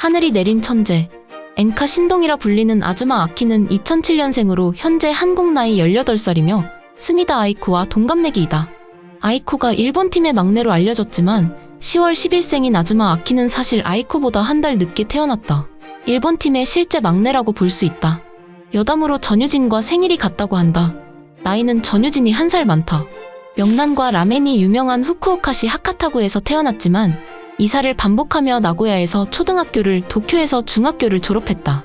하늘이 내린 천재. 엔카 신동이라 불리는 아즈마 아키는 2007년생으로 현재 한국 나이 18살이며 스미다 아이코와 동갑내기이다. 아이코가 일본 팀의 막내로 알려졌지만 10월 10일생인 아즈마 아키는 사실 아이코보다 한 달 늦게 태어났다. 일본 팀의 실제 막내라고 볼 수 있다. 여담으로 전유진과 생일이 같다고 한다. 나이는 전유진이 한 살 많다. 명란과 라멘이 유명한 후쿠오카시 하카타구에서 태어났지만 이사를 반복하며 나고야에서 초등학교를 도쿄에서 중학교를 졸업했다.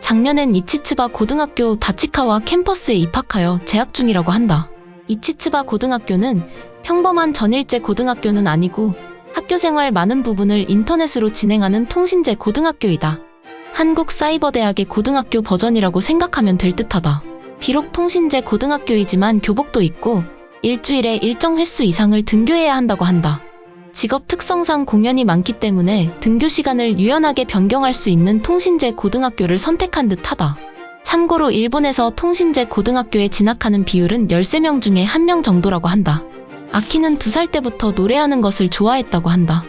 작년엔 이치츠바 고등학교 다치카와 캠퍼스에 입학하여 재학 중이라고 한다. 이치츠바 고등학교는 평범한 전일제 고등학교는 아니고 학교 생활 많은 부분을 인터넷으로 진행하는 통신제 고등학교이다. 한국 사이버대학의 고등학교 버전이라고 생각하면 될 듯하다. 비록 통신제 고등학교이지만 교복도 있고 일주일에 일정 횟수 이상을 등교해야 한다고 한다. 직업 특성상 공연이 많기 때문에 등교 시간을 유연하게 변경할 수 있는 통신제 고등학교를 선택한 듯 하다. 참고로 일본에서 통신제 고등학교에 진학하는 비율은 13명 중에 1명 정도라고 한다. 아키는 2살 때부터 노래하는 것을 좋아했다고 한다.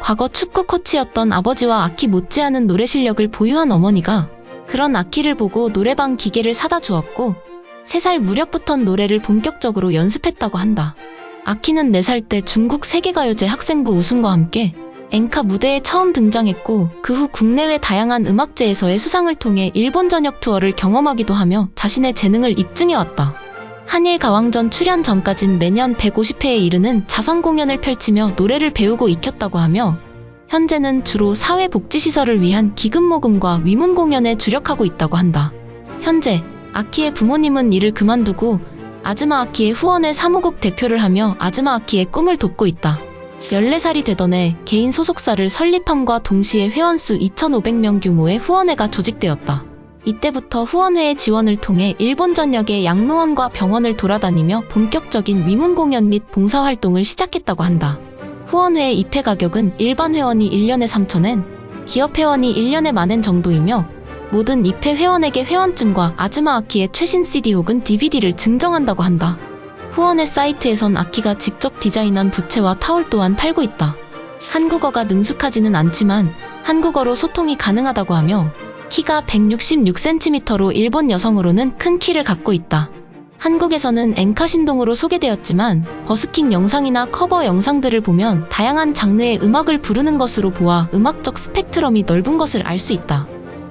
과거 축구 코치였던 아버지와 아키 못지않은 노래 실력을 보유한 어머니가 그런 아키를 보고 노래방 기계를 사다 주었고 3살 무렵부턴 노래를 본격적으로 연습했다고 한다. 아키는 4살 때 중국 세계가요제 학생부 우승과 함께 엔카 무대에 처음 등장했고 그 후 국내외 다양한 음악제에서의 수상을 통해 일본 전역 투어를 경험하기도 하며 자신의 재능을 입증해왔다. 한일 가왕전 출연 전까진 매년 150회에 이르는 자선 공연을 펼치며 노래를 배우고 익혔다고 하며 현재는 주로 사회복지시설을 위한 기금 모금과 위문 공연에 주력하고 있다고 한다. 현재 아키의 부모님은 일을 그만두고 아즈마 아키의 후원회 사무국 대표를 하며 아즈마 아키의 꿈을 돕고 있다. 14살이 되던 해 개인 소속사를 설립함과 동시에 회원수 2,500명 규모의 후원회가 조직되었다. 이때부터 후원회의 지원을 통해 일본 전역의 양로원과 병원을 돌아다니며 본격적인 위문 공연 및 봉사활동을 시작했다고 한다. 후원회의 입회 가격은 일반 회원이 1년에 3,000엔, 기업 회원이 1년에 만엔 정도이며 모든 입회 회원에게 회원증과 아즈마 아키의 최신 CD 혹은 DVD를 증정한다고 한다. 후원회 사이트에선 아키가 직접 디자인한 부채와 타올 또한 팔고 있다. 한국어가 능숙하지는 않지만 한국어로 소통이 가능하다고 하며 키가 166cm로 일본 여성으로는 큰 키를 갖고 있다. 한국에서는 엔카 신동으로 소개되었지만 버스킹 영상이나 커버 영상들을 보면 다양한 장르의 음악을 부르는 것으로 보아 음악적 스펙트럼이 넓은 것을 알 수 있다.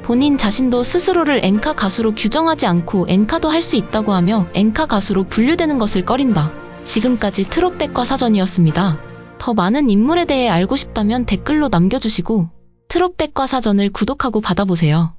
본인 자신도 스스로를 엔카 가수로 규정하지 않고 엔카도 할 수 있다고 하며 엔카 가수로 분류되는 것을 꺼린다. 지금까지 트롯백과 사전이었습니다. 더 많은 인물에 대해 알고 싶다면 댓글로 남겨주시고 트롯백과 사전을 구독하고 받아보세요.